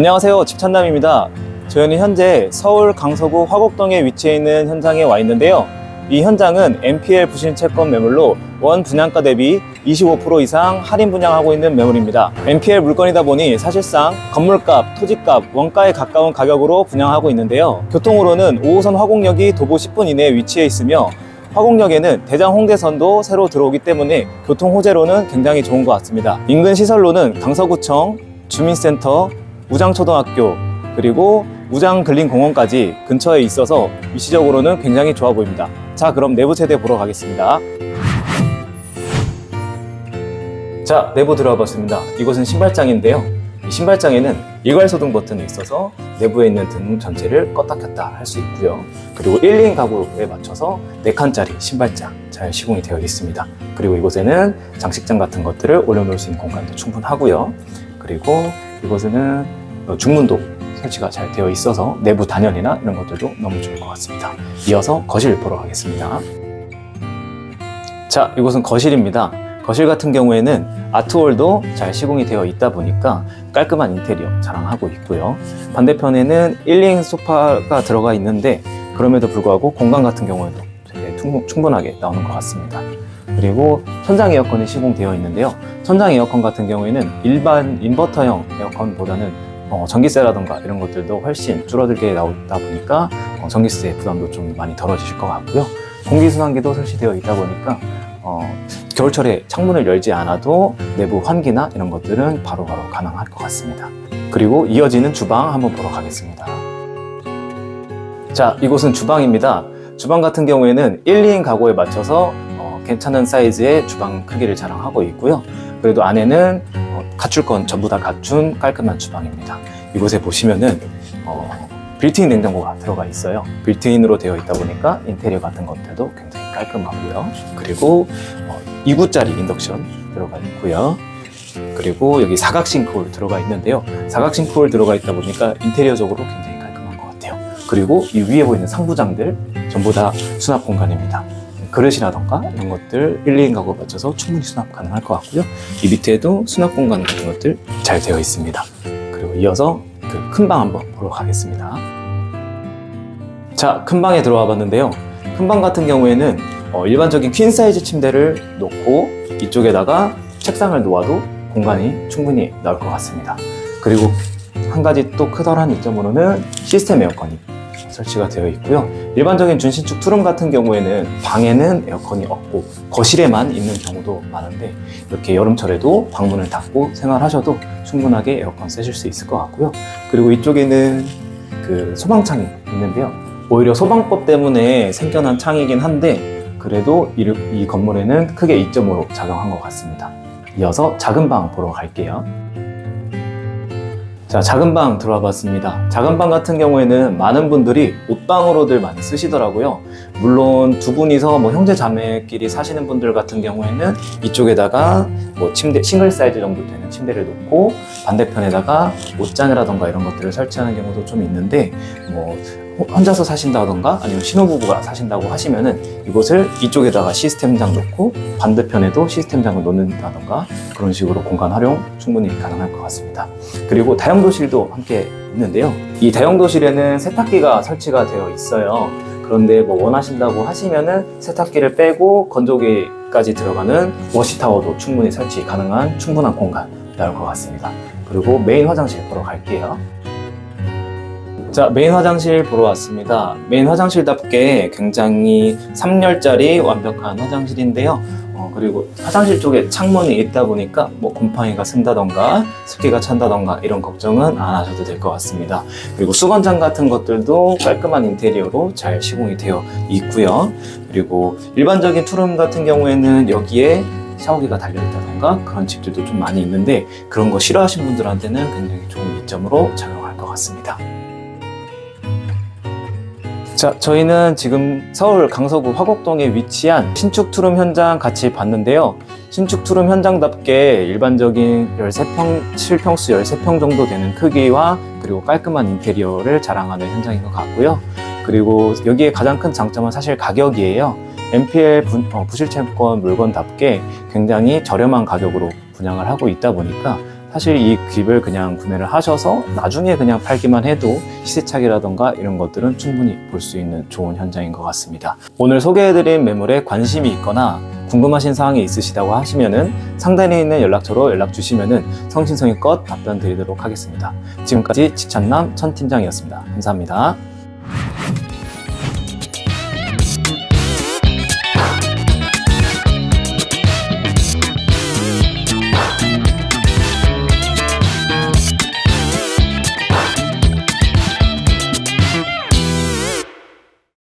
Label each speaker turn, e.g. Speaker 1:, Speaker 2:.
Speaker 1: 안녕하세요. 집찬남입니다. 저희는 현재 서울 강서구 화곡동에 위치해 있는 현장에 와 있는데요. 이 현장은 MPL 부실 채권 매물로 원 분양가 대비 25% 이상 할인 분양하고 있는 매물입니다. MPL 물건이다 보니 사실상 건물값, 토지값, 원가에 가까운 가격으로 분양하고 있는데요. 교통으로는 5호선 화곡역이 도보 10분 이내에 위치해 있으며 화곡역에는 대장 홍대선도 새로 들어오기 때문에 교통 호재로는 굉장히 좋은 것 같습니다. 인근 시설로는 강서구청, 주민센터, 우장초등학교, 그리고 우장근린공원까지 근처에 있어서 위치적으로는 굉장히 좋아 보입니다. 자, 그럼 내부 세대 보러 가겠습니다. 자, 내부 들어와 봤습니다. 이곳은 신발장인데요. 이 신발장에는 일괄소등 버튼이 있어서 내부에 있는 등 전체를 껐다 켰다 할 수 있고요. 그리고 1인 가구에 맞춰서 4칸짜리 신발장 잘 시공이 되어 있습니다. 그리고 이곳에는 장식장 같은 것들을 올려놓을 수 있는 공간도 충분하고요. 그리고 이곳에는 어, 중문도 설치가 잘 되어 있어서 내부 단열이나 이런 것들도 너무 좋을 것 같습니다. 이어서 거실 보러 가겠습니다. 자, 이곳은 거실입니다. 거실 같은 경우에는 아트홀도 잘 시공이 되어 있다 보니까 깔끔한 인테리어 자랑하고 있고요. 반대편에는 1인 소파가 들어가 있는데 그럼에도 불구하고 공간 같은 경우에도 되게 충분- 충분하게 나오는 것 같습니다. 그리고 천장 에어컨이 시공되어 있는데요. 천장 에어컨 같은 경우에는 일반 인버터형 에어컨보다는 어, 전기세라던가 이런 것들도 훨씬 줄어들게 나오다 보니까 어, 전기세 부담도 좀 많이 덜어지실 것 같고요. 공기순환기도 설치되어 있다 보니까 어, 겨울철에 창문을 열지 않아도 내부 환기나 이런 것들은 바로바로 가능할 것 같습니다. 그리고 이어지는 주방 한번 보러 가겠습니다. 자, 이곳은 주방입니다. 주방 같은 경우에는 1, 2인 가구에 맞춰서 어, 괜찮은 사이즈의 주방 크기를 자랑하고 있고요. 그래도 안에는 어, 갖출 건 전부 다 갖춘 깔끔한 주방입니다. 이곳에 보시면은 어, 빌트인 냉장고가 들어가 있어요. 빌트인으로 되어 있다 보니까 인테리어 같은 것들도 굉장히 깔끔하고요. 그리고 어, 2구짜리 인덕션 들어가 있고요. 그리고 여기 사각 싱크홀 들어가 있는데요. 사각 싱크홀 들어가 있다 보니까 인테리어적으로 굉장히 깔끔한 것 같아요. 그리고 이 위에 보이는 상부장들 전부 다 수납 공간입니다. 그릇이라던가 이런 것들 1, 2인 가구에 맞춰서 충분히 수납 가능할 것 같고요. 이 밑에도 수납 공간 같은 것들 잘 되어 있습니다. 그리고 이어서 그 큰 방 한번 보러 가겠습니다. 자, 큰 방에 들어와 봤는데요. 큰 방 같은 경우에는 어, 일반적인 퀸 사이즈 침대를 놓고 이쪽에다가 책상을 놓아도 공간이 충분히 나올 것 같습니다. 그리고 한 가지 또 크더란 이점으로는 시스템 에어컨이 설치가 되어 있고요. 일반적인 준신축 투룸 같은 경우에는 방에는 에어컨이 없고 거실에만 있는 경우도 많은데 이렇게 여름철에도 방문을 닫고 생활하셔도 충분하게 에어컨 쓰실 수 있을 것 같고요. 그리고 이쪽에는 그 소방창이 있는데요. 오히려 소방법 때문에 생겨난 창이긴 한데 그래도 이, 이 건물에는 크게 이점으로 작용한 것 같습니다. 이어서 작은 방 보러 갈게요. 자, 작은 방 들어와 봤습니다. 작은 방 같은 경우에는 많은 분들이 옷방으로들 많이 쓰시더라고요. 물론 두 분이서 뭐 형제 자매끼리 사시는 분들 같은 경우에는 이쪽에다가 뭐 침대, 싱글 사이즈 정도 되는 침대를 놓고 반대편에다가 옷장이라던가 이런 것들을 설치하는 경우도 좀 있는데 뭐 혼자서 사신다던가 아니면 신혼부부가 사신다고 하시면은 이곳을 이쪽에다가 시스템장 놓고 반대편에도 시스템장을 놓는다던가 그런 식으로 공간 활용 충분히 가능할 것 같습니다. 그리고 다용도실도 함께 있는데요. 이 다용도실에는 세탁기가 설치가 되어 있어요. 그런데 뭐 원하신다고 하시면은 세탁기를 빼고 건조기까지 들어가는 워시타워도 충분히 설치 가능한 충분한 공간 나올 것 같습니다. 그리고 메인 화장실 보러 갈게요. 자, 메인 화장실 보러 왔습니다. 메인 화장실답게 굉장히 3열짜리 완벽한 화장실인데요. 어, 그리고 화장실 쪽에 창문이 있다 보니까 뭐 곰팡이가 쓴다던가 습기가 찬다던가 이런 걱정은 안 하셔도 될 것 같습니다. 그리고 수건장 같은 것들도 깔끔한 인테리어로 잘 시공이 되어 있고요. 그리고 일반적인 투룸 같은 경우에는 여기에 샤워기가 달려있다던가 그런 집들도 좀 많이 있는데 그런 거 싫어하시는 분들한테는 굉장히 좋은 이점으로 작용할 것 같습니다. 자, 저희는 지금 서울 강서구 화곡동에 위치한 신축 투룸 현장 같이 봤는데요. 신축 투룸 현장답게 일반적인 13평, 7평수 13평 정도 되는 크기와 그리고 깔끔한 인테리어를 자랑하는 현장인 것 같고요. 그리고 여기에 가장 큰 장점은 사실 가격이에요. MPL 분- 어, 부실채권 물건답게 굉장히 저렴한 가격으로 분양을 하고 있다 보니까 사실 이 집을 그냥 구매를 하셔서 나중에 그냥 팔기만 해도 시세차익이라던가 이런 것들은 충분히 볼 수 있는 좋은 현장인 것 같습니다. 오늘 소개해드린 매물에 관심이 있거나 궁금하신 사항이 있으시다고 하시면은 상단에 있는 연락처로 연락 주시면은 성심성의껏 답변 드리도록 하겠습니다. 지금까지 지천남 천 팀장이었습니다. 감사합니다.